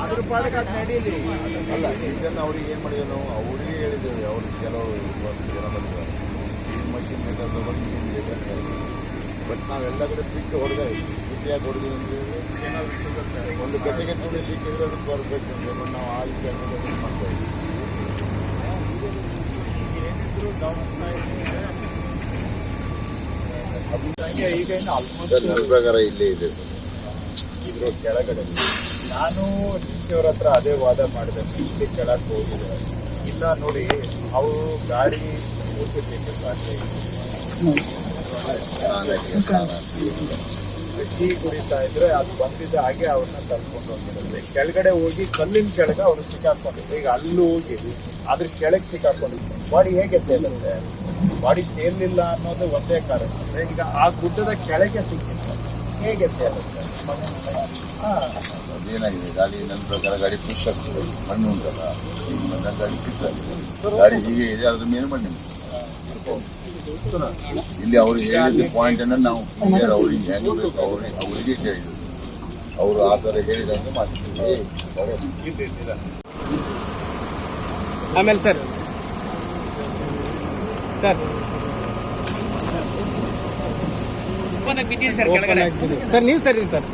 ಅದ್ರ ಪಾಡಕ್ಕೆ ಅದು ನಡೀಲಿ ಅಲ್ಲ ಇದನ್ನು ಅವ್ರಿಗೆ ಏನು ಮಾಡಿದೆ ನಾವು ಅವ್ರಿಗೆ ಹೇಳಿದ್ದೇವೆ ಅವ್ರಿಗೆ ಕೆಲವು ಜನ ಬಂದಿದ್ದಾರೆ ಮಷಿನ್ ಬೇಕಾದ್ರೆ ಬಂದು ಬಟ್ ನಾವೆಲ್ಲ ಕಡೆ ಬಿಟ್ಟು ಹೊಡೆದ ಬಿಟ್ಟಿಯಾಗಿ ಹೊಡೆದು ಒಂದು ಗಂಟೆಗೆ ದುಡಿಸಿ ಸಿಕ್ಕಿದ್ರೆ ಅದಕ್ಕೆ ಬರಬೇಕು ಅಂತ ನಾವು ಆ ರೀತಿ ಮಾಡ್ತಾ ಇದ್ದೀವಿ. ಸರ್ ನನ್ನ ಪ್ರಕಾರ ಇಲ್ಲೇ ಇದೆ ಸರ್. ಇದ್ರ ಕೆಳಗಡೆ. ನಾನು ಅವ್ರ ಹತ್ರ ಅದೇ ವಾದ ಮಾಡಿದೆ. ಇಲ್ಲಿ ಕೆಳಗೆ ಹೋಗಿದೆ. ಇಲ್ಲ ನೋಡಿ ಅವರು ಗಾಡಿ ಹೋಗ್ತಿರ್ಲಿಕ್ಕೆ ಸಾಧ್ಯ ಇಲ್ಲ. ಟೀ ಕುಡಿತಾ ಇದ್ರೆ ಅದು ಬಂದಿದ್ದ ಹಾಗೆ ಅವ್ರನ್ನ ಕರ್ಕೊಂಡು ಹೋಗ್ಬಿಡುತ್ತೆ ಕೆಳಗಡೆ ಹೋಗಿ ಕಲ್ಲಿನ ಕೆಳಗೆ ಅವ್ರು ಸಿಕ್ಕಾಕೊಂಡಿದ್ರು. ಈಗ ಅಲ್ಲೂ ಹೋಗಿ ಅದ್ರ ಕೆಳಗೆ ಸಿಕ್ಕಾಕೊಂಡಿದ್ರು. ಬಾಡಿ ಹೇಗೆ ತೇಲುತ್ತೆ? ಬಾಡಿ ತೇಲಿಲ್ಲ ಅನ್ನೋದು ಒಂದೇ ಕಾರಣ. ಅಂದ್ರೆ ಈಗ ಆ ಗುಡ್ಡದ ಕೆಳಗೆ ಸಿಕ್ಕಿತ್ತು ಹೇಗೆ ತೇಲುತ್ತೆ? ಹಾ. ಅದೇನಾಗಿದೆ? ಗಾಡಿ ನನ್ನ ಪ್ರಕಾರ ಗಾಡಿ ಪುಷ್ ಆಗ್ತದೆ. ಮಣ್ಣು ಉಂಟಲ್ಲ? ಗಾಡಿ ಆಗಿದೆ ಗಾಡಿ ಹೀಗೆ ಇದೆ ಅದ್ರ ಮೇಲೆ ಮಣ್ಣು ಇಲ್ಲಿ ಅವ್ರಿಗೆ ಹೇಳಿದ ಪಾಯಿಂಟ್ ಅನ್ನ ನಾವು ಕ್ಲಿಯರ್ ಅವ್ರಿಗೆ ಹೆಂಗ್ ಬೇಕು. ಅವ್ರಿಗೆ ಅವರಿಗೆ ಕೇಳಿದ್ರು. ಅವರು ಆ ಥರ ಹೇಳಿದಂಗೆ ಮಾಡ್ತೀವಿ ಆಮೇಲೆ ಸರ್. ಸರ್. ಸರ್ ನೀವು ಸರಿ ಸರ್.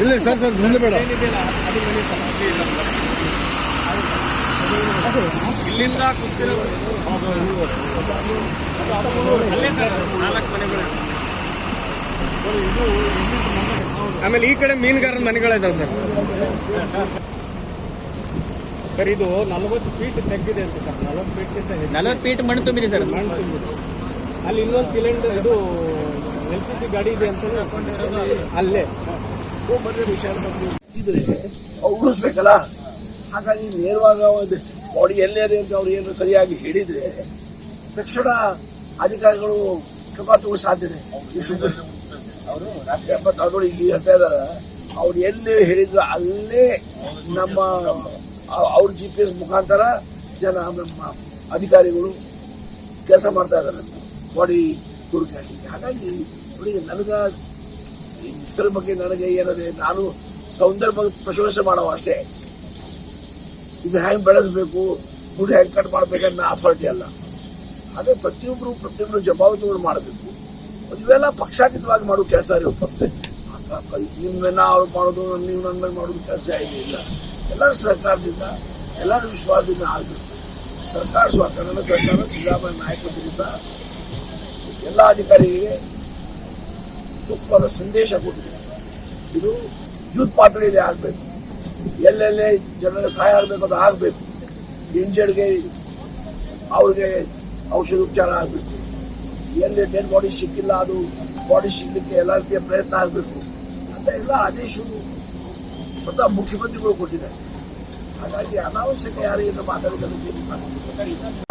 ಇಲ್ಲ ಸರ್ ಸರ್ ಇಲ್ಲಿಂದ ಕೂತಿರೋ ಅಲ್ಲೇ ಸರ್ ನಾಲ್ಕು ಮನೆಗಳು ಆಮೇಲೆ ಈ ಕಡೆ ಮೀನುಗಾರರ ಮನೆಗಳಿದಾವೆ ಸರ್. ಸರ್ ಇದು ನಲವತ್ತು ಫೀಟ್ ತೆಗ್ಗಿದೆ ಅಂತ ಸರ್ ನಲವತ್ತು ಫೀಟ್ ನಲವತ್ತು ಫೀಟ್ ಮಣ್ಣು ತುಂಬಿದೆ ಸರ್ ಮಣ್ಣು ತುಂಬಿದೆ. ಅಲ್ಲಿ ಇನ್ನೊಂದು ಸಿಲಿಂಡರ್ ಇದು ಎಲ್ ಪಿ ಜಿ ಗಾಡಿ ಇದೆ ಅಂತ ಅಲ್ಲೇ. ಉಳಿಸ್ಬೇಕಲ್ಲ ಹಾಗಾಗಿ ನೇರವಾಗಿ ಒಂದು ಬಾಡಿ ಎಲ್ಲೇ ಇದೆ ಅಂತ ಅವ್ರು ಏನು ಸರಿಯಾಗಿ ಹೇಳಿದ್ರೆ ತಕ್ಷಣ ಅಧಿಕಾರಿಗಳು ಕ್ರಮ ತಗೋ ಸಾಧ್ಯತೆ ಅವರು ಈಗ ಹೇಳ್ತಾ ಇದಾರೆ ಅವ್ರು ಎಲ್ಲಿ ಹೇಳಿದ್ರು ಅಲ್ಲೇ ನಮ್ಮ ಅವ್ರ ಜಿ ಪಿ ಎಸ್ ಮುಖಾಂತರ ಜನ ನಮ್ಮ ಅಧಿಕಾರಿಗಳು ಕೆಲಸ ಮಾಡ್ತಾ ಇದ್ದಾರೆ ಬಾಡಿ ಹುಡುಕಾಡಲಿಕ್ಕೆ ಹಾಗಾಗಿ, ನೋಡಿ, ನನಗ ಹೆಸರ ಬಗ್ಗೆ ನನಗೆ ಏನದೆ, ನಾನು ಸೌಂದರ್ಯ ಬಗ್ಗೆ ಪ್ರಶಂಸೆ ಮಾಡವ ಅಷ್ಟೇ. ಇದು ಹ್ಯಾಂಗ್ ಬೆಳೆಸಬೇಕು, ದುಡ್ಡು ಹ್ಯಾಂಗೆ ಕಟ್ ಮಾಡ್ಬೇಕನ್ನ ಅಥಾರಿಟಿ ಅಲ್ಲ. ಹಾಗೆ ಪ್ರತಿಯೊಬ್ಬರು ಪ್ರತಿಯೊಬ್ಬರು ಜವಾಬ್ದಾರಿಗಳು ಮಾಡಬೇಕು. ಇವೆಲ್ಲ ಪಕ್ಷಾತೀತವಾಗಿ ಮಾಡೋ ಕೆಲಸ ನಿಮ್ಮನ್ನ ಅವ್ರು ಮಾಡೋದು, ನೀವು ನನ್ನ ಮಾಡೋದು ಕೆಲಸ ಇಲ್ಲ ಎಲ್ಲರ ಸರ್ಕಾರದಿಂದ, ಎಲ್ಲರ ವಿಶ್ವಾಸದಿಂದ ಆಗಬೇಕು. ಸರ್ಕಾರ ಸ್ವ, ಕನ್ನಡ ಸರ್ಕಾರ ಸಿದ್ದರಾಮಯ್ಯ ನಾಯಕತ್ವದಲ್ಲಿ ಸಹ ಎಲ್ಲ ಅಧಿಕಾರಿಗಳಿಗೆ ಸೂಕ್ತವಾದ ಸಂದೇಶ ಕೊಟ್ಟಿದೆ. ಇದು ಯೂತ್ ಪಾತ್ರೆಯಲ್ಲಿ ಆಗಬೇಕು. ಎಲ್ಲೆಲ್ಲಿ ಜನರಿಗೆ ಸಹಾಯ ಆಗಬೇಕು ಅದು ಆಗಬೇಕು. ಇಂಜರ್ಡ್ಗೆ ಅವ್ರಿಗೆ ಔಷಧ ಉಪಚಾರ ಆಗಬೇಕು. ಎಲ್ಲಿ ಡೆಡ್ ಬಾಡಿ ಸಿಕ್ಕಿಲ್ಲ ಅದು ಬಾಡಿ ಸಿಗಲಿಕ್ಕೆ ಎಲ್ಲ ರೀತಿಯ ಪ್ರಯತ್ನ ಆಗಬೇಕು. ಅಂತ ಎಲ್ಲ ಆದೇಶವು ಸ್ವತಃ ಮುಖ್ಯಮಂತ್ರಿಗಳು ಕೊಟ್ಟಿದ್ದಾರೆ. ಹಾಗಾಗಿ ಅನಾವಶ್ಯಕ ಯಾರು ಏನು ಮಾತಾಡಿದ್ದಕ್ಕೆ